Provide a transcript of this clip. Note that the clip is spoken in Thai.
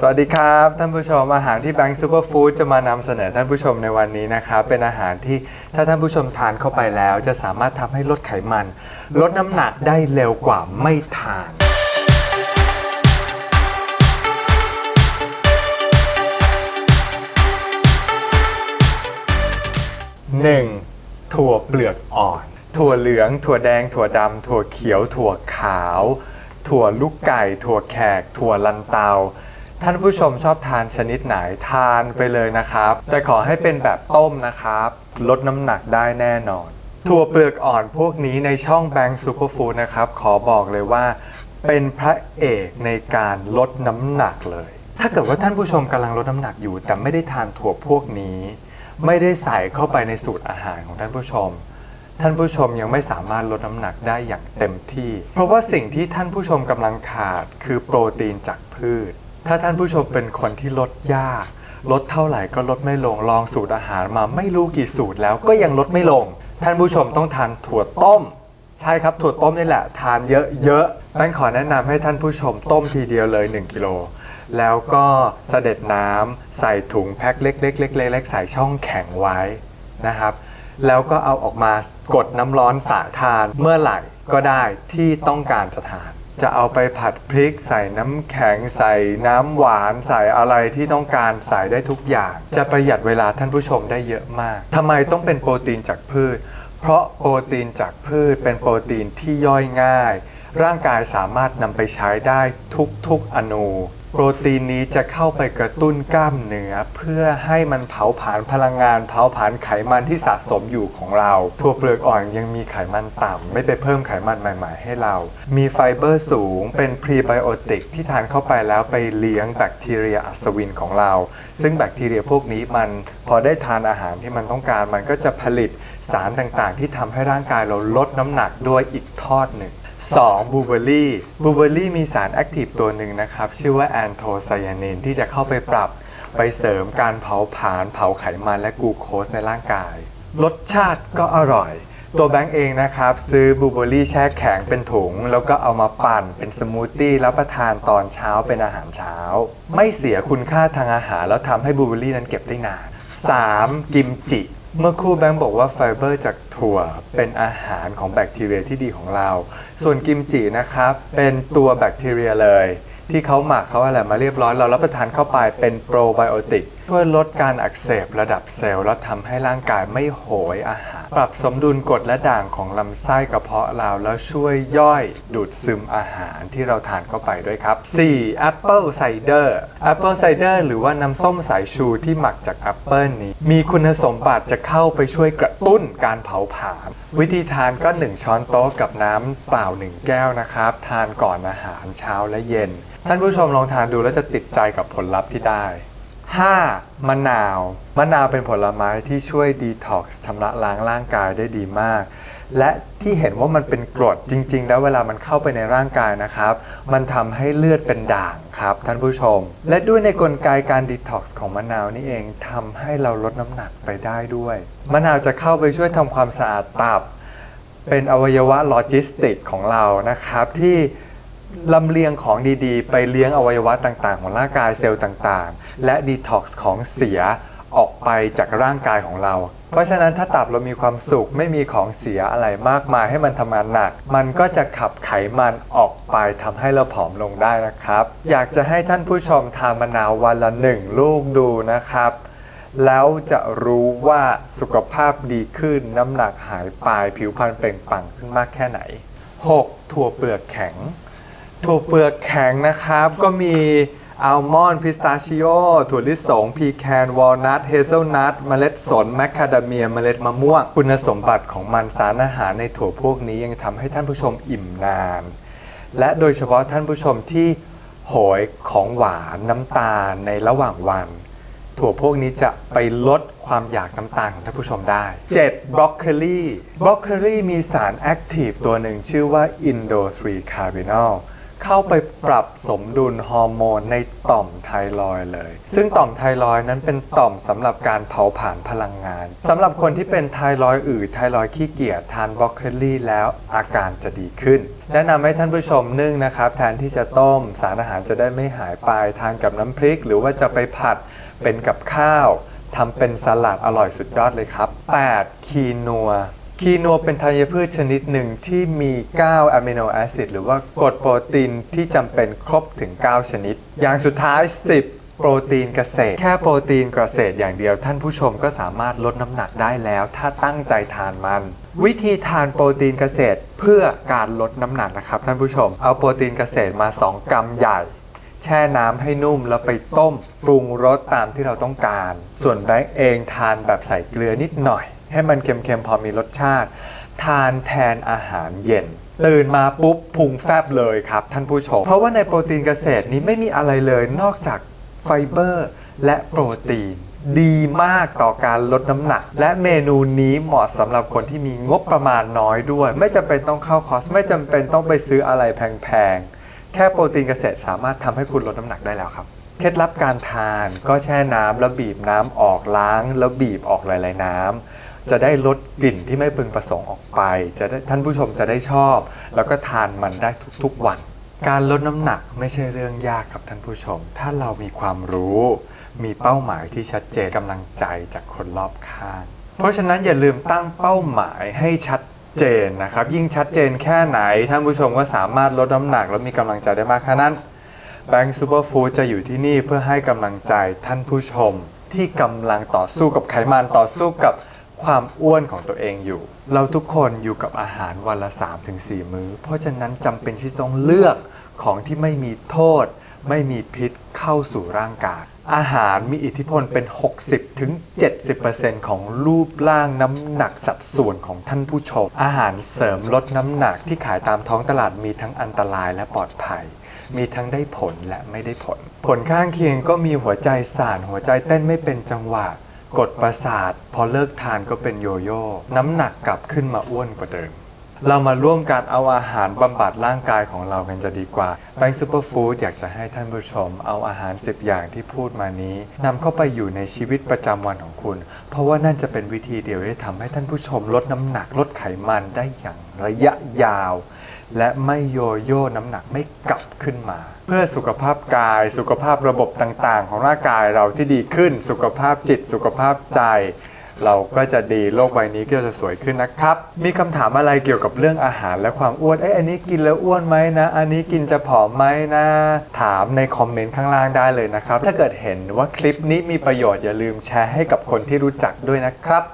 สวัสดีครับ ท่านผู้ชมอาหารที่แบงค์ซูเปอร์ฟู้ดจะมานำเสนอท่านผู้ชมในวันนี้นะครับ เป็นอาหารที่ถ้าท่านผู้ชมทานเข้าไปแล้ว จะสามารถทำให้ลดไขมัน ลดน้ำหนักได้เร็วกว่าไม่ทาน 1. ถั่วเปลือกอ่อน ถั่วเหลือง ถั่วแดง ถั่วดำถั่วเขียว ถั่วขาว ถั่วลูกไก่ ถั่วแขก ถั่วลันเตา ท่านผู้ชมชอบทานชนิดไหนทานไปเลยนะครับ แต่ขอให้เป็นแบบต้มนะครับ ลดน้ำหนักได้แน่นอน ถั่วเปลือกอ่อนพวกนี้ในช่องแบงค์ซูเปอร์ฟู้ดนะครับ ขอบอกเลยว่า เป็นพระเอกในการลดน้ำหนักเลย ถ้าเกิดว่าท่านผู้ชมกำลังลดน้ำหนักอยู่ แต่ไม่ได้ทานถั่วพวกนี้ ไม่ได้ใส่เข้าไปในสูตรอาหารของท่านผู้ชมท่านผู้ชมยังไม่สามารถลดน้ำหนักได้อย่างเต็มที่ เพราะว่าสิ่งที่ท่านผู้ชมกำลังขาดคือโปรตีนจากพืช ถ้าท่านผู้ชมเป็นคนที่ลดยากลดเท่าไหร่ก็ลดไม่ลงลองสูตรอาหารมาไม่รู้กี่สูตรแล้วก็ยังลดไม่ลง ท่านผู้ชมต้องทานถั่วต้ม ใช่ครับถั่วต้มนี่แหละ ทานเยอะๆตั้งขอแนะนำให้ท่านผู้ชมต้มทีเดียวเลย 1กิโลแล้วก็เสด็จน้ำใส่ถุงแพ็คเล็กๆๆๆใส่ช่องแข็งไว้นะครับ แล้วก็เอาออกมากดน้ำร้อนสาทานเมื่อไหร่ก็ได้ที่ต้องการจะทาน จะเอาไปผัดพริก ใส่น้ำแข็งใส่น้ำหวานใส่อะไรที่ต้องการใส่ได้ทุกอย่าง จะประหยัดเวลาท่านผู้ชมได้เยอะมากทำไมต้องเป็นโปรตีนจากพืช เพราะโปรตีนจากพืชเป็นโปรตีนที่ย่อยง่าย ร่างกายสามารถนำไปใช้ได้ทุกๆอนู โปรตีนนี้จะเข้าไปกระตุ้นกล้ามเนื้อเพื่อให้มันเผาผลาญพลังงาน เผาผลาญไขมันที่สะสมอยู่ของเรา ถั่วเปลือกอ่อนยังมีไขมันต่ำไม่ไปเพิ่มไขมันใหม่ ๆ ให้เรา มีไฟเบอร์สูง เป็นพรีไบโอติกที่ทานเข้าไปแล้วไปเลี้ยงแบคทีเรียอัศวินของเรา ซึ่งแบคทีเรียพวกนี้มันพอได้ทานอาหารที่มันต้องการมันก็จะผลิตสารต่างๆ ที่ทำให้ร่างกายเราลดน้ำหนักด้วยอีกทอดหนึ่ง 2. บลูเบอร์รี่บลูเบอร์รี่มีสารแอคทีฟตัวหนึ่งนะครับ ชื่อว่าแอนโทไซยานินที่จะเข้าไปปรับไปเสริมการเผาผลาญเผาไขมันและกูโคสในร่างกาย รสชาติก็อร่อย ตัวแบงค์เองนะครับ ซื้อบลูเบอร์รี่แช่แข็งเป็นถุง แล้วก็เอามาปั่นเป็นสมูทตี้รับประทานตอนเช้าเป็นอาหารเช้า ไม่เสียคุณค่าทางอาหารแล้วทำให้บลูเบอร์รี่นั้นเก็บได้นาน 3. กิมจิ เมื่อครู่แบงค์บอกว่าไฟเบอร์จากถั่วเป็นอาหารของแบคทีเรียที่ดีของเรา ส่วนกิมจินะครับ เป็นตัวแบคทีเรียเลย ที่เขาหมักเขาอะไรมาเรียบร้อย เรารับประทานเข้าไปเป็นโปรไบโอติกช่วยลดการอักเสบระดับเซลล์และทำให้ร่างกายไม่โหยอาหาร ปรับสมดุลกรดและด่างของลำไส้กระเพาะเราแล้วช่วยย่อยดูดซึมอาหารที่เราทานเข้าไปด้วยครับ 4. Apple Cider Apple Cider หรือว่าน้ำส้มสายชูที่หมักจากแอปเปิลนี้ มีคุณสมบัติจะเข้าไปช่วยกระตุ้นการเผาผลาญวิธีทานก็ 1 ช้อนโต๊ะกับน้ำเปล่า 1 แก้วนะครับ ทานก่อนอาหารเช้าและเย็น ท่านผู้ชมลองทานดูแล้วจะติดใจกับผลลัพธ์ที่ได้ 5. มะนาว มะนาวเป็นผลไม้ที่ช่วยดีท็อกซ์ชำระล้างร่างกายได้ดีมาก และที่เห็นว่ามันเป็นกรดจริง ๆ แล้วเวลามันเข้าไปในร่างกายนะครับ มันทำให้เลือดเป็นด่างครับท่านผู้ชม และด้วยในกลไกการดีท็อกซ์ของมะนาวนี่เองทำให้เราลดน้ำหนักไปได้ด้วย มะนาวจะเข้าไปช่วยทำความสะอาดตับ เป็นอวัยวะโลจิสติกของเรานะครับที่ ลำเลียงของดีๆ ไปเลี้ยงอวัยวะต่างๆ ของร่างกายเซลล์ต่างๆ และดีท็อกซ์ของเสียออกไปจากร่างกายของเรา เพราะฉะนั้นถ้าตับเรามีความสุขไม่มีของเสียอะไรมากมายให้มันทำงานหนัก มันก็จะขับไขมันออกไปทำให้เราผอมลงได้นะครับ อยากจะให้ท่านผู้ชมทานมะนาววันละหนึ่งลูกดูนะครับ แล้วจะรู้ว่าสุขภาพดีขึ้นน้ำหนักหายไปผิวพรรณเปล่งปลั่งขึ้นมากแค่ไหน 6. ถั่วเปลือกแข็ง ถั่วเปลือกแข็งนะครับ ก็มีอัลมอนด์พิสตาชิโอถั่วลิสงพีแคนวอลนัทเฮเซลนัทเมล็ดสนแมคคาเดเมียเมล็ดมะม่วง คุณสมบัติของมันสารอาหารในถั่วพวกนี้ยังทำให้ท่านผู้ชมอิ่มนาน และโดยเฉพาะท่านผู้ชมที่โหยของหวานน้ำตาลในระหว่างวัน ถั่วพวกนี้จะไปลดความอยากน้ำตาลของท่านผู้ชมได้ 7. บรอกโคลีบรอกโคลีมีสารแอคทีฟตัวหนึ่งชื่อว่าอินโด3คาร์บินอล เข้าไปปรับสมดุลฮอร์โมนในต่อมไทรอยเลย ซึ่งต่อมไทรอยนั้นเป็นต่อมสำหรับการเผาผลาญพลังงานสำหรับคนที่เป็นไทรอยอืดไทรอยขี้เกียจทานบรอกโคลีแล้วอาการจะดีขึ้น แนะนำให้ท่านผู้ชมนึ่งนะครับ แทนที่จะต้มสารอาหารจะได้ไม่หายไปทานกับน้ำพริก หรือว่าจะไปผัดเป็นกับข้าวทำเป็นสลัดอร่อยสุดยอดเลยครับ 8. คีนัว คีโนเป็นธัญพืชชนิดหนึ่งที่มี9อะมิโนแอซิดหรือว่ากรดโปรตีนที่จำเป็นครบถึง 9 ชนิด อย่างสุดท้าย 10โปรตีนเกษตร แค่โปรตีนเกษตรอย่างเดียว ท่านผู้ชมก็สามารถลดน้ำหนักได้แล้ว ถ้าตั้งใจทานมัน วิธีทานโปรตีนเกษตรเพื่อการลดน้ำหนักนะครับ ท่านผู้ชม เอาโปรตีนเกษตรมา 2 กรัมใหญ่ แช่น้ำให้นุ่มแล้วไปต้ม ปรุงรสตามที่เราต้องการ ส่วนแบงค์เองทานแบบใส่เกลือนิดหน่อย ให้มันเค็มๆ พอมีรสชาติ ทานแทนอาหารเย็น ตื่นมาปุ๊บพุงแฟบเลยครับท่านผู้ชม เพราะว่าในโปรตีนเกษตรนี้ไม่มีอะไรเลยนอกจากไฟเบอร์และโปรตีนดีมากต่อการลดน้ำหนัก และเมนูนี้เหมาะสำหรับคนที่มีงบประมาณน้อยด้วย ไม่จำเป็นต้องเข้าคอร์สไม่จำเป็นต้องไปซื้ออะไรแพงๆ แค่โปรตีนเกษตรสามารถทำให้คุณลดน้ำหนักได้แล้วครับ เคล็ดลับการทานก็แช่น้ำแล้วบีบน้ำออกล้าง แล้วบีบออกหลายๆน้ำ จะได้ลดกลิ่นที่ไม่พึงประสงค์ออกไป จะได้ท่านผู้ชมจะได้ชอบ แล้วก็ทานมันได้ทุกๆวัน การลดน้ำหนักไม่ใช่เรื่องยากครับท่านผู้ชม ถ้าเรามีความรู้ มีเป้าหมายที่ชัดเจนกำลังใจจากคนรอบข้าง เพราะฉะนั้นอย่าลืมตั้งเป้าหมายให้ชัดเจนนะครับ ยิ่งชัดเจนแค่ไหน ท่านผู้ชมก็สามารถลดน้ำหนัก และมีกำลังใจได้มากแค่นั้นแบงค์ซูเปอร์ฟู้ดจะอยู่ที่นี่เพื่อให้กำลังใจท่านผู้ชม ที่กำลังต่อสู้กับไขมันต่อสู้กับ ความอ้วนของตัวเองอยู่ เราทุกคนอยู่กับอาหารวันละ 3-4 มื้อ เพราะฉะนั้นจำเป็นที่ต้องเลือกของที่ไม่มีโทษ ไม่มีพิษเข้าสู่ร่างกาย อาหารมีอิทธิพลเป็น 60-70%ของรูปร่างน้ำหนักสัดส่วนของท่านผู้ชม อาหารเสริมลดน้ำหนักที่ขายตามท้องตลาดมีทั้งอันตรายและปลอดภัย มีทั้งได้ผลและไม่ได้ผล ผลข้างเคียงก็มีหัวใจสั่นหัวใจเต้นไม่เป็นจังหวะ กดประสาท พอเลิกทานก็เป็นโยโย่น้ำหนักกลับขึ้นมาอ้วนกว่าเดิม เรามาร่วมกันเอาอาหารบำบัดร่างกายของเรากันจะดีกว่าแบงค์ซูเปอร์ฟู้ดอยากจะให้ท่านผู้ชม เอาอาหาร 10 อย่างที่พูดมานี้นำเข้าไปอยู่ในชีวิตประจำวันของคุณ เพราะว่านั่นจะเป็นวิธีเดียวที่ทำให้ท่านผู้ชมลดน้ำหนักลดไขมันได้อย่างระยะยาว และไม่โยโย่น้ำหนักไม่กลับขึ้นมา เพื่อสุขภาพกาย สุขภาพระบบต่างๆ ของร่างกายเราที่ดีขึ้น สุขภาพจิต สุขภาพใจ เราก็จะดีโลกใบนี้ก็จะสวยขึ้นนะครับ มีคำถามอะไรเกี่ยวกับเรื่องอาหารและความอ้วนเอ้ยอันนี้กินแล้วอ้วนไหมนะ อันนี้กินจะผอมไหมนะ ถามในคอมเมนต์ข้างล่างได้เลยนะครับ ถ้าเกิดเห็นว่าคลิปนี้มีประโยชน์อย่าลืมแชร์ให้กับคนที่รู้จักด้วยนะครับ